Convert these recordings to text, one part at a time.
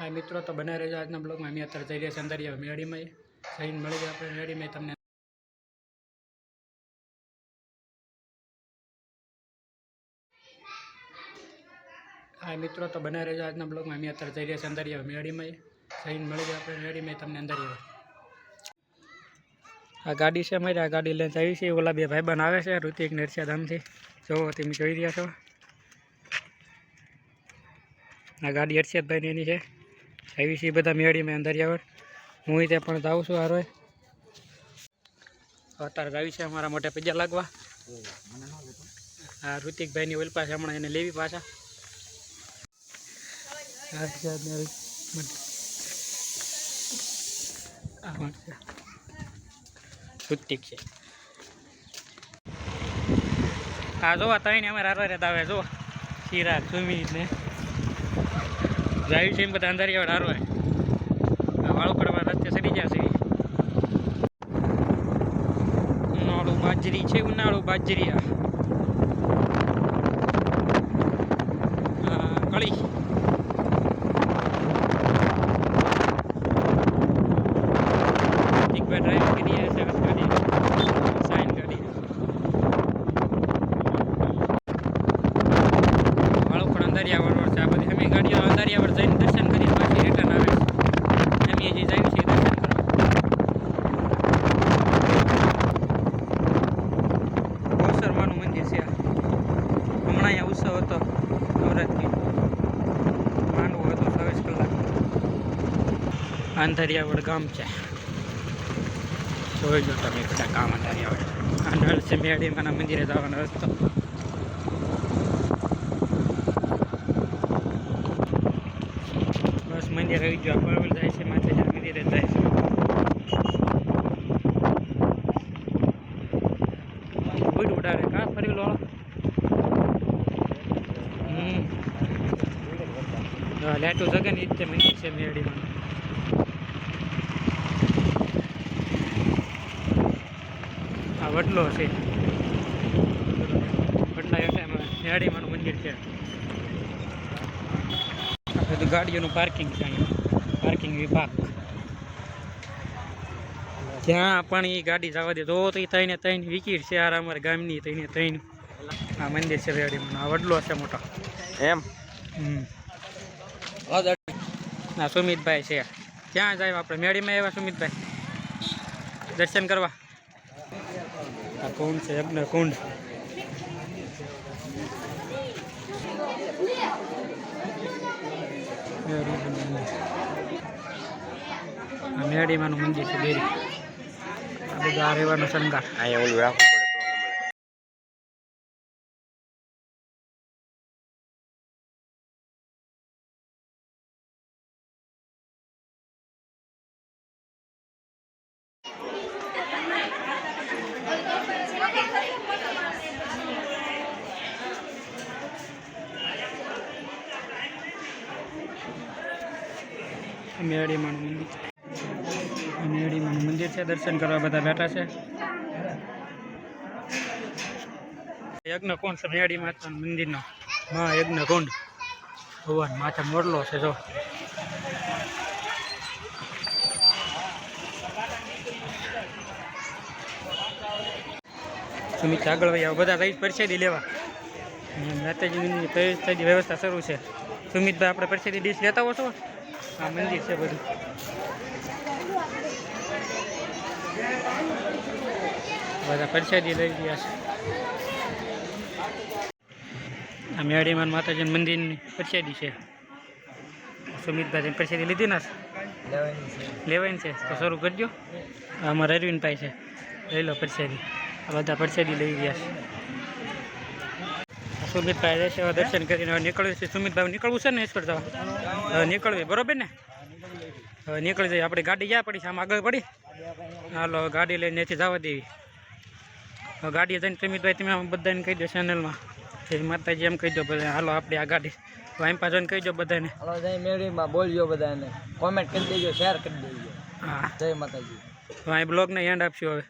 હા મિત્રો, તો બને રહેજો આજના બ્લોગમાં. અમે અત્યારે જઈ રહ્યા છીએ અંદર મેળીમાં. જઈને મળી જાય આપણે મેળીમાં. તમને હા મિત્રો, તો બને રહેજો આજના બ્લોગમાં. અમે અત્યારે જઈ રહ્યા છીએ અંદર મેળીમાં. જઈને મળી જાય આપણે મેળીમાં. તમને અંદર આ ગાડી છે અમારી. આ ગાડી લઈને આવી છે ઓલા બે ભાઈબંધ આવે છે, ઋતિક નરસિયા ધામથી જોવો તમે જોઈ રહ્યા છો. આ ગાડી હર્ષદભાઈની એની છે. આવી છે બધા મેળીમાં અંદરિયાવર હું ત્યાં પણ જાઉં છું હારો અત્યારે આવી છે અમારા મોટે પૈજા લાગવા. હા, ઋતિકભાઈની ઓલ પાસે હમણાં એને લેવી પાછા. ઋતિક છે. હા, જોવા ત્રણે અમારે હારો રહેતા આવે જો શિરા સુમિત ને જાય છે એમ બધા અંધારિયા હારો હોય. વાળો પડવા રસ્તે સડી જશે ઉનાળુ બાજરી છે, ઉનાળુ બાજરી આ. આ કળી. એક અમે ગાડીઓ અંધારિયા વળ જઈને દર્શન કરીને પાછી રિટર્ન આવે છે. અમે જે જાય છીએ દર્શન કરવા. ગોસરમાનું મંદિર છે હમણાં અહીંયા ઉત્સવ હતો, નવરાત્રી. માંડવો હતો ચોવીસ કલાક. અંધારિયાવડ ગામ છે. જોઈ લો તમે બધા ગામ અંધારિયાવડ આ નળ છે મેળીમાના મંદિરે જવાનો રસ્તો. બસ કઈ આવી ગયો જાય છે, માથે મંદિરે જાય છે. ઉડ ઉડાડે. કા ફરી લો? લેટુ જગન ઈ જ તે મંદિર છે મેરડીમાં આ વડલો છે. વડલા હેઠળમાં મેરડીમાંનું મંદિર છે. બધું ગાડીઓનું પાર્કિંગ છે અહીંયા. પાર્કિંગ વિભાગ. જ્યાં પણ એ ગાડી જવા દે તો તો એ ત્રણે ત્રણ વિકીટ છે આ અમારા ગામની ત્રણે ત્રણ આ મંદિર છે રેડીમાં આ વડલો છે મોટો. એમ? હમ. ના સુમિતભાઈ છે. ક્યાં જાય આપણે? મેળીમાં આવ્યા સુમિતભાઈ? દર્શન કરવા? આ કુંડ છે એમને કુંડ. મેળીમાંનું મંદિર છે ડેરી આ બધું આ રહેવાનો શણગાર અહીંયા ઓલું રાખવું પડે તો મેળીમાનું મંદિર. મેળીમાનું મંદિર છે, દર્શન કરવા બધા બેઠા છે. યજ્ઞ કોણ છે, મેળી માતા મંદિરનો. હા યજ્ઞ કુંડ ભગવાન માથે મોરલો છે, જો. સુમિત આગળ વહી બધા રહીશ પરસેદી લેવા. માતાજીની પરિસ્થિતિ વ્યવસ્થા શરૂ છે. સુમિતભાઈ, આપણે પરસેદી ડીશ લેતા હો છો? આ મંદિર છે બધું. બધા પરસાદી લઈ ગયા છે. આ મેળીમાન માતાજી મંદિરની પરસાદી છે. સુમિતભાઈ પરસાદી લીધી ના? લેવાની છે. તો શરૂ કરજો. અમારા અરવિંદભાઈ છે. લઈ લો પરસાદી આ બધા પરસાદી લઈ ગયા છે. સુમિતભાઈ રહેશે હવે દર્શન કરીને હવે નીકળ્યું છે. સુમિતભાઈ નીકળવું છે ને ઈશ્વર જવા હવે નીકળવી બરોબર ને? હવે નીકળી જઈએ. આપણી ગાડી જ્યાં પડી છે? આમ આગળ પડી? હાલો હવે ગાડી લઈને ત્યાંથી જવા દેવી. હવે ગાડી જઈને સુમિતભાઈ તમે આમ બધાને કહી દો ચેનલમાં જય માતાજી એમ કહી દો બધા હાલો આપણી આ ગાડી. વાઈમ પાછળ કહી દો બધાને. હલો જય મેળીમાં બોલજો બધાને. કોમેન્ટ કરી દેજો શેર કરી દેજો. હા. જય માતાજી. હવે અહીં બ્લોગને એન્ડ આપશું હવે.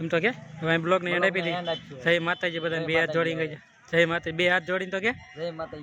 એમ તો કે? હવે અહીં બ્લોગને એન્ડ આપી Blog ને end દઈએ આપશું. જય માતાજી બધાને. બે હાથ જોડીને કહી દે જય માતા બે હાથ જોડીને તો કે? જય માતા